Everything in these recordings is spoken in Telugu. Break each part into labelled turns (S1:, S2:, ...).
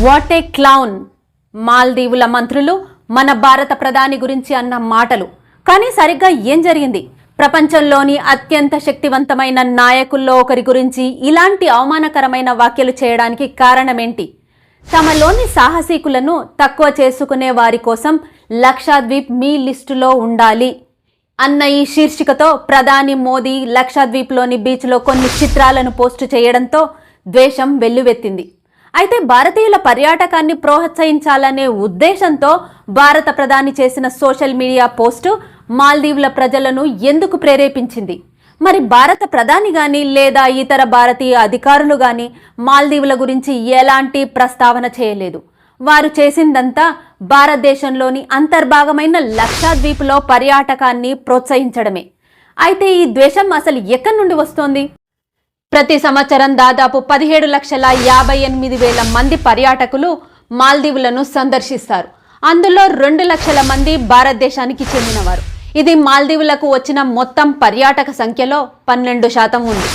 S1: వాట్ ఏ క్లౌన్ మాల్దీవుల మంత్రులు మన భారత ప్రధాని గురించి అన్న మాటలు. కానీ సరిగ్గా ఏం జరిగింది? ప్రపంచంలోని అత్యంత శక్తివంతమైన నాయకుల్లో ఒకరి గురించి ఇలాంటి అవమానకరమైన వ్యాఖ్యలు చేయడానికి కారణమేంటి? తమలోని సాహసీకులను తక్కువ చేసుకునే వారి కోసం లక్షాద్వీప్ మీ లిస్టులో ఉండాలి అన్న ఈ శీర్షికతో ప్రధాని మోదీ లక్షాద్వీప్లోని బీచ్లో కొన్ని చిత్రాలను పోస్టు చేయడంతో ద్వేషం వెల్లువెత్తింది. అయితే భారతీయుల పర్యాటకాన్ని ప్రోత్సహించాలనే ఉద్దేశంతో భారత ప్రధాని చేసిన సోషల్ మీడియా పోస్టు మాల్దీవుల ప్రజలను ఎందుకు ప్రేరేపించింది? మరి భారత ప్రధాని గాని లేదా ఇతర భారతీయ అధికారులు గాని మాల్దీవుల గురించి ఎలాంటి ప్రస్తావన చేయలేదు. వారు చేసిందంతా భారతదేశంలోని అంతర్భాగమైన లక్షాద్వీప్లో పర్యాటకాన్ని ప్రోత్సహించడమే. అయితే ఈ ద్వేషం అసలు ఎక్కడి నుండి వస్తోంది? ప్రతి సంవత్సరం దాదాపు పదిహేడు లక్షల యాభై ఎనిమిది వేల మంది పర్యాటకులు మాల్దీవులను సందర్శిస్తారు. అందులో రెండు లక్షల మంది భారతదేశానికి చెందినవారు. ఇది మాల్దీవులకు వచ్చిన మొత్తం పర్యాటక సంఖ్యలో పన్నెండు శాతం ఉంది.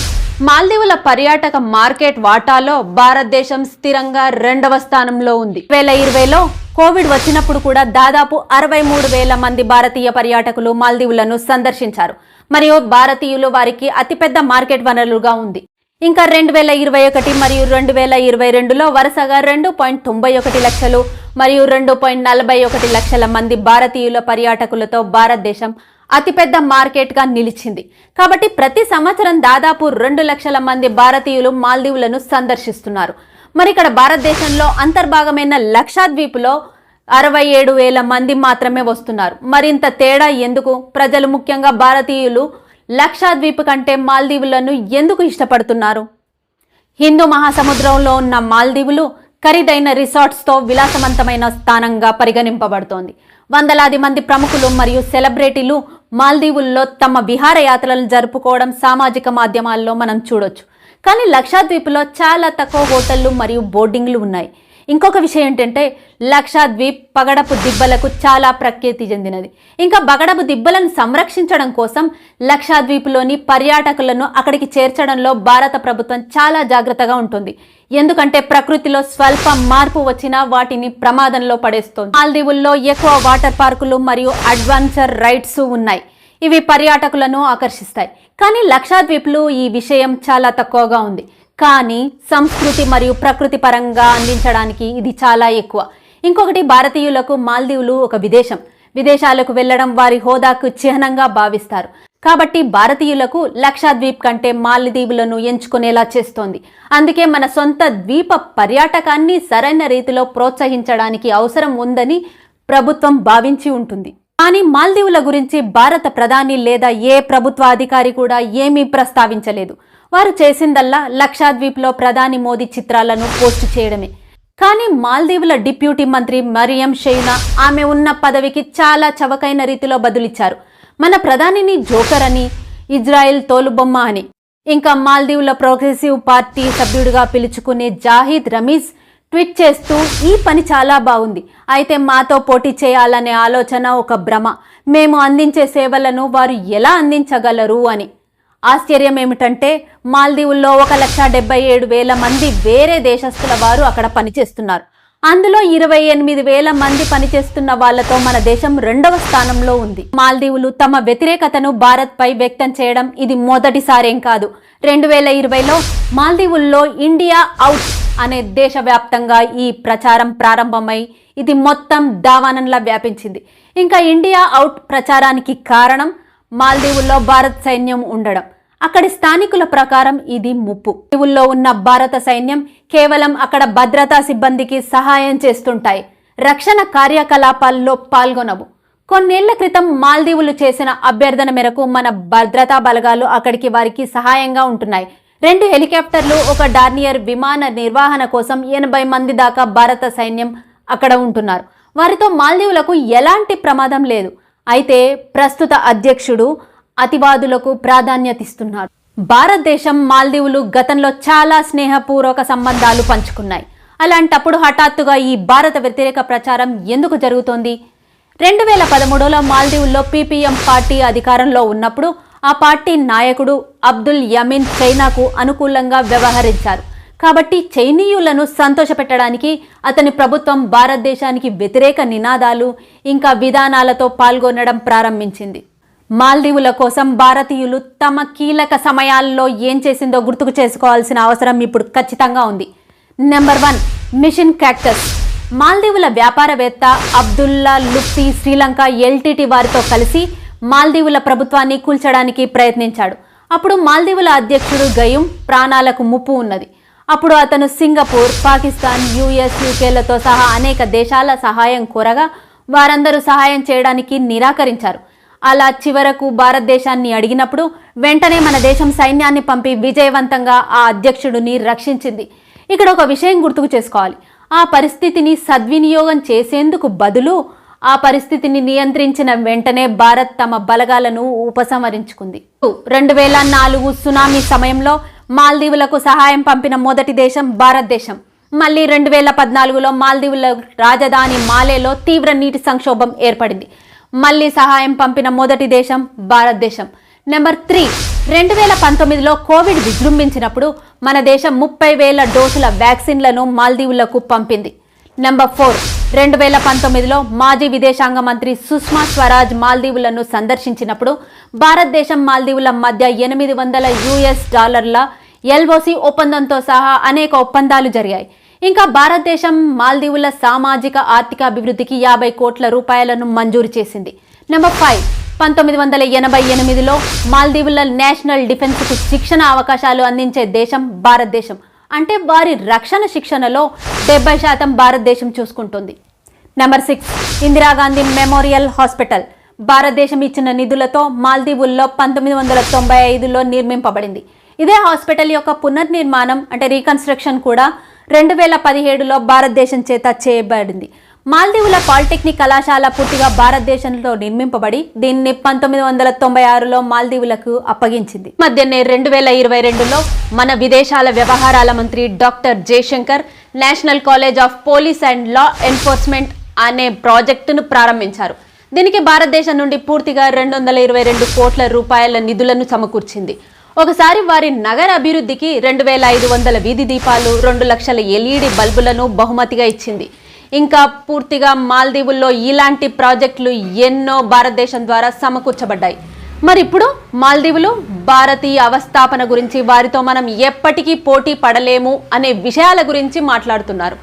S1: మాల్దీవుల పర్యాటక మార్కెట్ వాటాలో భారతదేశం స్థిరంగా రెండవ స్థానంలో ఉంది. వేల ఇరవైలో కోవిడ్ వచ్చినప్పుడు కూడా దాదాపు అరవై మూడు వేల మంది భారతీయ పర్యాటకులు మాల్దీవులను సందర్శించారు. మరియు భారతీయులు వారికి అతిపెద్ద మార్కెట్ వనరులుగా ఉంది. ఇంకా రెండు వేల ఇరవై ఒకటి మరియు రెండు వేల ఇరవై రెండులో వరుసగా రెండు పాయింట్ తొంభై ఒకటి లక్షలు మరియు రెండు పాయింట్ నలభై ఒకటి లక్షల మంది భారతీయుల పర్యాటకులతో భారతదేశం అతిపెద్ద మార్కెట్గా నిలిచింది. కాబట్టి ప్రతి సంవత్సరం దాదాపు రెండు లక్షల మంది భారతీయులు మాల్దీవులను సందర్శిస్తున్నారు. మరి ఇక్కడ భారతదేశంలో అంతర్భాగమైన లక్షాద్వీపులో అరవై ఏడు వేల మంది మాత్రమే వస్తున్నారు. మరింత తేడా ఎందుకు? ప్రజలు ముఖ్యంగా భారతీయులు లక్షాద్వీప్ కంటే మాల్దీవులను ఎందుకు ఇష్టపడుతున్నారు? హిందూ మహాసముద్రంలో ఉన్న మాల్దీవులు ఖరీదైన రిసార్ట్స్తో విలాసవంతమైన స్థానంగా పరిగణింపబడుతోంది. వందలాది మంది ప్రముఖులు మరియు సెలబ్రిటీలు మాల్దీవుల్లో తమ విహారయాత్రలను జరుపుకోవడం సామాజిక మాధ్యమాల్లో మనం చూడొచ్చు. కానీ లక్షాద్వీప్లో చాలా తక్కువ హోటళ్ళు మరియు బోర్డింగ్లు ఉన్నాయి. ఇంకొక విషయం ఏంటంటే లక్షాద్వీప్ పగడపు దిబ్బలకు చాలా ప్రఖ్యాతి చెందినది. ఇంకా బగడపు దిబ్బలను సంరక్షించడం కోసం లక్షాద్వీప్లోని పర్యాటకులను అక్కడికి చేర్చడంలో భారత ప్రభుత్వం చాలా జాగ్రత్తగా ఉంటుంది. ఎందుకంటే ప్రకృతిలో స్వల్ప మార్పు వచ్చినా వాటిని ప్రమాదంలో పడేస్తుంది. మాల్దీవుల్లో ఎక్కువ వాటర్ పార్కులు మరియు అడ్వెంచర్ రైడ్స్ ఉన్నాయి. ఇవి పర్యాటకులను ఆకర్షిస్తాయి. కానీ లక్షాద్వీప్లు ఈ విషయం చాలా తక్కువగా ఉంది. కానీ సంస్కృతి మరియు ప్రకృతి పరంగా అందించడానికి ఇది చాలా ఎక్కువ. ఇంకొకటి భారతీయులకు మాల్దీవులు ఒక విదేశం. విదేశాలకు వెళ్ళడం వారి హోదాకు చిహ్నంగా భావిస్తారు. కాబట్టి భారతీయులకు లక్షాద్వీప్ కంటే మాల్దీవులను ఎంచుకునేలా చేస్తోంది. అందుకే మన సొంత ద్వీప పర్యాటకాన్ని సరైన రీతిలో ప్రోత్సహించడానికి అవసరం ఉందని ప్రభుత్వం భావించి ఉంటుంది. కానీ మాల్దీవుల గురించి భారత ప్రధాని లేదా ఏ ప్రభుత్వ అధికారి కూడా ఏమీ ప్రస్తావించలేదు. వారు చేసిందల్లా లక్షాద్వీప్లో ప్రధాని మోదీ చిత్రాలను పోస్ట్ చేయడమే. కానీ మాల్దీవుల డిప్యూటీ మంత్రి మరియం షెయినా ఆమె ఉన్న పదవికి చాలా చవకైన రీతిలో బదులిచ్చారు. మన ప్రధానిని జోకర్ అని ఇజ్రాయెల్ తోలుబొమ్మ అని ఇంకా మాల్దీవుల ప్రోగ్రెసివ్ పార్టీ సభ్యుడిగా పిలుచుకునే జాహిద్ రమీజ్ ట్వీట్ చేస్తూ ఈ పని చాలా బాగుంది. అయితే మాతో పోటీ చేయాలనే ఆలోచన ఒక భ్రమ. మేము అందించే సేవలను వారు ఎలా అందించగలరు? అని. ఆశ్చర్యం ఏమిటంటే మాల్దీవుల్లో ఒక లక్ష డెబ్బై ఏడు వేల మంది వేరే దేశస్తుల వారు అక్కడ పనిచేస్తున్నారు. అందులో ఇరవై ఎనిమిది వేల మంది పనిచేస్తున్న వాళ్ళతో మన దేశం రెండవ స్థానంలో ఉంది. మాల్దీవులు తమ వ్యతిరేకతను భారత్ పై వ్యక్తం చేయడం ఇది మొదటిసారేం కాదు. రెండు వేల ఇరవైలో మాల్దీవుల్లో ఇండియా అవుట్ అనే దేశవ్యాప్తంగా ఈ ప్రచారం ప్రారంభమై ఇది మొత్తం దావానంలా వ్యాపించింది. ఇంకా ఇండియా అవుట్ ప్రచారానికి కారణం మాల్దీవుల్లో భారత్ సైన్యం ఉండడం. అక్కడి స్థానికుల ప్రకారం ఇది ముప్పు. దీవుల్లో ఉన్న భారత సైన్యం కేవలం అక్కడ భద్రతా సిబ్బందికి సహాయం చేస్తుంటాయి. రక్షణ కార్యకలాపాల్లో పాల్గొనవు. కొన్నేళ్ళ క్రితం మాల్దీవులు చేసిన అభ్యర్థన మేరకు మన భద్రతా బలగాలు అక్కడికి వారికి సహాయంగా ఉంటున్నాయి. రెండు హెలికాప్టర్లు ఒక డార్నియర్ విమాన నిర్వహణ కోసం ఎనభై మంది దాకా భారత సైన్యం అక్కడ ఉంటున్నారు. వారితో మాల్దీవులకు ఎలాంటి ప్రమాదం లేదు. అయితే ప్రస్తుత అధ్యక్షుడు అతివాదులకు ప్రాధాన్యత ఇస్తున్నారు భారతదేశం మాల్దీవులు గతంలో చాలా స్నేహపూర్వక సంబంధాలు పంచుకున్నాయి. అలాంటప్పుడు హఠాత్తుగా ఈ భారత వ్యతిరేక ప్రచారం ఎందుకు జరుగుతోంది? రెండు వేల పదమూడులో మాల్దీవుల్లో పీపీఎం పార్టీ అధికారంలో ఉన్నప్పుడు ఆ పార్టీ నాయకుడు అబ్దుల్ యమీన్ చైనాకు అనుకూలంగా వ్యవహరించారు. కాబట్టి చైనీయులను సంతోషపెట్టడానికి అతని ప్రభుత్వం భారతదేశానికి వ్యతిరేక నినాదాలు ఇంకా విధానాలతో పాల్గొనడం ప్రారంభించింది. మాల్దీవుల కోసం భారతీయులు తమ కీలక సమయాల్లో ఏం చేసిందో గుర్తుకు చేసుకోవాల్సిన అవసరం ఇప్పుడు ఖచ్చితంగా ఉంది. Number one mission cactus. మాల్దీవుల వ్యాపారవేత్త అబ్దుల్లా లుప్తి శ్రీలంక ఎల్టీటీ వారితో కలిసి మాల్దీవుల ప్రభుత్వాన్ని కూల్చడానికి ప్రయత్నించాడు. అప్పుడు మాల్దీవుల అధ్యక్షుడు గయం ప్రాణాలకు ముప్పు ఉన్నది. అప్పుడు అతను సింగపూర్ పాకిస్తాన్ యుఎస్ యూకేలతో సహా అనేక దేశాల సహాయం కోరగా వారందరూ సహాయం చేయడానికి నిరాకరించారు. అలా చివరకు భారతదేశాన్ని అడిగినప్పుడు వెంటనే మన దేశం సైన్యాన్ని పంపి విజయవంతంగా ఆ అధ్యక్షుడిని రక్షించింది. ఇక్కడ ఒక విషయం గుర్తుకు చేసుకోవాలి. ఆ పరిస్థితిని సద్వినియోగం చేసేందుకు బదులు ఆ పరిస్థితిని నియంత్రించిన వెంటనే భారత్ తమ బలగాలను ఉపసంహరించుకుంది. రెండు వేల నాలుగు సునామీ సమయంలో మాల్దీవులకు సహాయం పంపిన మొదటి దేశం భారతదేశం మళ్ళీ రెండు వేల పద్నాలుగులో మాల్దీవుల రాజధాని మాలేలో తీవ్ర నీటి సంక్షోభం ఏర్పడింది. మళ్ళీ సహాయం పంపిన మొదటి దేశం భారతదేశం నెంబర్ త్రీ రెండు వేల పంతొమ్మిదిలో కోవిడ్ విజృంభించినప్పుడు మన దేశం ముప్పై వేల డోసుల వ్యాక్సిన్లను మాల్దీవులకు పంపింది. నెంబర్ ఫోర్ రెండు వేల పంతొమ్మిదిలో మాజీ విదేశాంగ మంత్రి సుష్మా స్వరాజ్ మాల్దీవులను సందర్శించినప్పుడు భారతదేశం మాల్దీవుల మధ్య ఎనిమిది వందల యుఎస్ డాలర్ల ఎల్ఓసి ఒప్పందంతో సహా అనేక ఒప్పందాలు జరిగాయి. ఇంకా భారతదేశం మాల్దీవుల సామాజిక ఆర్థిక అభివృద్ధికి యాభై కోట్ల రూపాయలను మంజూరు చేసింది. నెంబర్ ఫైవ్ పంతొమ్మిది వందల ఎనభై ఎనిమిదిలో మాల్దీవుల నేషనల్ డిఫెన్స్కు శిక్షణ అవకాశాలు అందించే దేశం భారతదేశం. అంటే వారి రక్షణ శిక్షణలో డెబ్బై శాతం భారతదేశం చూసుకుంటుంది. Number six Indira Gandhi memorial hospital భారతదేశం ఇచ్చిన నిధులతో మాల్దీవుల్లో పంతొమ్మిది వందల తొంభై ఐదులో నిర్మింపబడింది. ఇదే హాస్పిటల్ యొక్క పునర్నిర్మాణం అంటే రీకన్స్ట్రక్షన్ కూడా రెండు వేల పదిహేడులో భారతదేశం చేత చేయబడింది. మాల్దీవుల పాలిటెక్నిక్ కళాశాల పూర్తిగా భారతదేశంలో నిర్మింపబడి దీన్ని పంతొమ్మిది వందల తొంభై ఆరులో మాల్దీవులకు అప్పగించింది. మధ్యనే రెండు వేల ఇరవై రెండులో మన విదేశాల వ్యవహారాల మంత్రి doctor Jaishankar national college of police and law enforcement అనే ప్రాజెక్టును ప్రారంభించారు. దీనికి భారతదేశం నుండి పూర్తిగా రెండు వందల ఇరవై రెండు కోట్ల రూపాయల నిధులను సమకూర్చింది. ఒకసారి వారి నగర అభివృద్ధికి రెండు వేల ఐదు వందల వీధి దీపాలు రెండు లక్షల ఎల్ఈడి బల్బులను బహుమతిగా ఇచ్చింది. ఇంకా పూర్తిగా మాల్దీవుల్లో ఇలాంటి ప్రాజెక్టులు ఎన్నో భారతదేశం ద్వారా సమకూర్చబడ్డాయి. మరి ఇప్పుడు మాల్దీవులు భారతీయ అవస్థాపన గురించి వారితో మనం ఎప్పటికీ పోటీ పడలేము అనే విషయాల గురించి మాట్లాడుతున్నారు.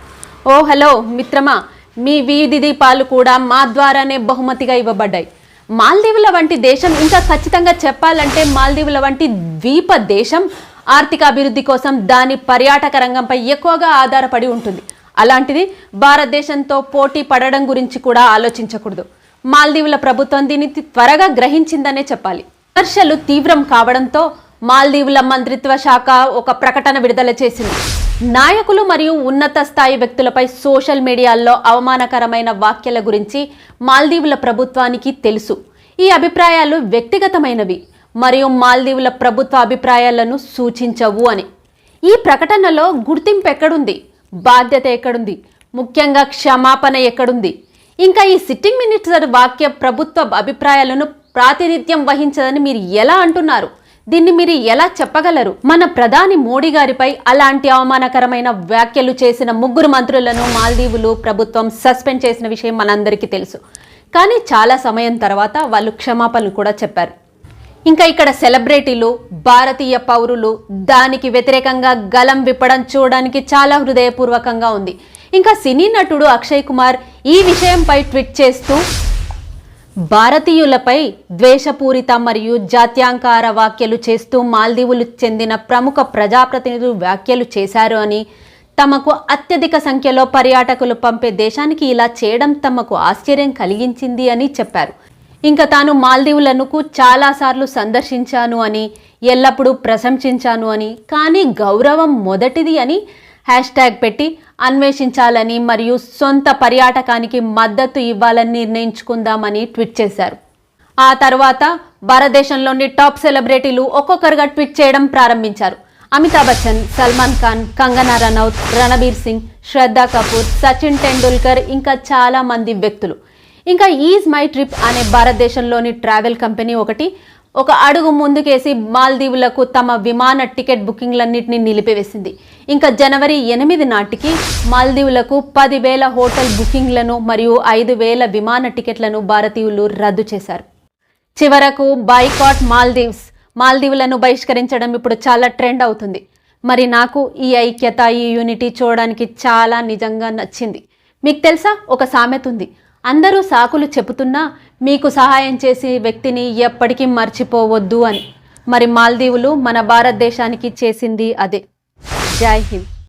S1: ఓ హలో మిత్రమా మీ వీధి దీపాలు కూడా మా ద్వారానే బహుమతిగా ఇవ్వబడ్డాయి. మాల్దీవుల వంటి దేశం ఇంకా ఖచ్చితంగా చెప్పాలంటే మాల్దీవుల వంటి ద్వీప దేశం ఆర్థిక అభివృద్ధి కోసం దాని పర్యాటక రంగంపై ఎక్కువగా ఆధారపడి ఉంటుంది. అలాంటిది భారతదేశంతో పోటీ పడడం గురించి కూడా ఆలోచించకూడదు. మాల్దీవుల ప్రభుత్వం దీన్ని త్వరగా గ్రహించిందనే చెప్పాలి. విమర్శలు తీవ్రం కావడంతో మాల్దీవుల మంత్రిత్వ శాఖ ఒక ప్రకటన విడుదల చేసింది. నాయకులు మరియు ఉన్నత స్థాయి వ్యక్తులపై సోషల్ మీడియాల్లో అవమానకరమైన వ్యాఖ్యల గురించి మాల్దీవుల ప్రభుత్వానికి తెలుసు. ఈ అభిప్రాయాలు వ్యక్తిగతమైనవి మరియు మాల్దీవుల ప్రభుత్వ అభిప్రాయాలను సూచించవు అని. ఈ ప్రకటనలో గుర్తింపు ఎక్కడుంది? బాధ్యత ఎక్కడుంది? ముఖ్యంగా క్షమాపణ ఎక్కడుంది? ఇంకా ఈ సిట్టింగ్ మినిస్టర్ వాక్య ప్రభుత్వ అభిప్రాయాలను ప్రాతినిధ్యం వహించదని మీరు ఎలా అంటున్నారు? దీన్ని మీరు ఎలా చెప్పగలరు? మన ప్రధాని మోడీ గారిపై అలాంటి అవమానకరమైన వ్యాఖ్యలు చేసిన ముగ్గురు మంత్రులను మాల్దీవులు ప్రభుత్వం సస్పెండ్ చేసిన విషయం మనందరికీ తెలుసు. కానీ చాలా సమయం తర్వాత వాళ్ళు క్షమాపణలు కూడా చెప్పారు. ఇంకా ఇక్కడ సెలబ్రిటీలు భారతీయ పౌరులు దానికి వ్యతిరేకంగా గలం విప్పడం చూడడానికి చాలా హృదయపూర్వకంగా ఉంది. ఇంకా సినీ నటుడు అక్షయ్ కుమార్ ఈ విషయంపై ట్వీట్ చేస్తూ భారతీయులపై ద్వేషపూరిత మరియు జాత్యాంకార వ్యాఖ్యలు చేస్తూ మాల్దీవులు చెందిన ప్రముఖ ప్రజాప్రతినిధులు వ్యాఖ్యలు చేశారు అని తమకు అత్యధిక సంఖ్యలో పర్యాటకులు పంపే దేశానికి ఇలా చేయడం తమకు ఆశ్చర్యం కలిగించింది అని చెప్పారు. ఇంకా తాను మాల్దీవులకు చాలాసార్లు సందర్శించాను అని ఎల్లప్పుడూ ప్రశంసించాను అని కానీ గౌరవం మొదటిది అని హ్యాష్ ట్యాగ్ పెట్టి అన్వేషించాలని మరియు సొంత పర్యాటకానికి మద్దతు ఇవ్వాలని నిర్ణయించుకుందామని ట్వీట్ చేశారు. ఆ తర్వాత భారతదేశంలోని టాప్ సెలబ్రిటీలు ఒక్కొక్కరుగా ట్వీట్ చేయడం ప్రారంభించారు. అమితాబ్ బచ్చన్ సల్మాన్ ఖాన్ కంగనా రనౌత్ రణబీర్ సింగ్ శ్రద్ధా కపూర్ సచిన్ టెండూల్కర్ ఇంకా చాలా మంది వ్యక్తులు. ఇంకా ఈజ్ మై ట్రిప్ అనే భారతదేశంలోని ట్రావెల్ కంపెనీ ఒకటి ఒక అడుగు ముందుకేసి మాల్దీవులకు తమ విమాన టికెట్ బుకింగ్లన్నింటినీ నిలిపివేసింది. ఇంకా జనవరి ఎనిమిది నాటికి మాల్దీవులకు పదివేల హోటల్ బుకింగ్లను మరియు ఐదు వేల విమాన టికెట్లను భారతీయులు రద్దు చేశారు. చివరకు బైకాట్ మాల్దీవ్స్ మాల్దీవులను బహిష్కరించడం ఇప్పుడు చాలా ట్రెండ్ అవుతుంది. మరి నాకు ఈ ఐక్యత ఈ యూనిటీ చూడడానికి చాలా నిజంగా నచ్చింది. మీకు తెలుసా? ఒక సామెత ఉంది. అందరూ సాకులు చెబుతున్నా మీకు సహాయం చేసే వ్యక్తిని ఎప్పటికీ మర్చిపోవద్దు అని. మరి మాల్దీవులు మన భారతదేశానికి చేసింది అదే. జై హింద్.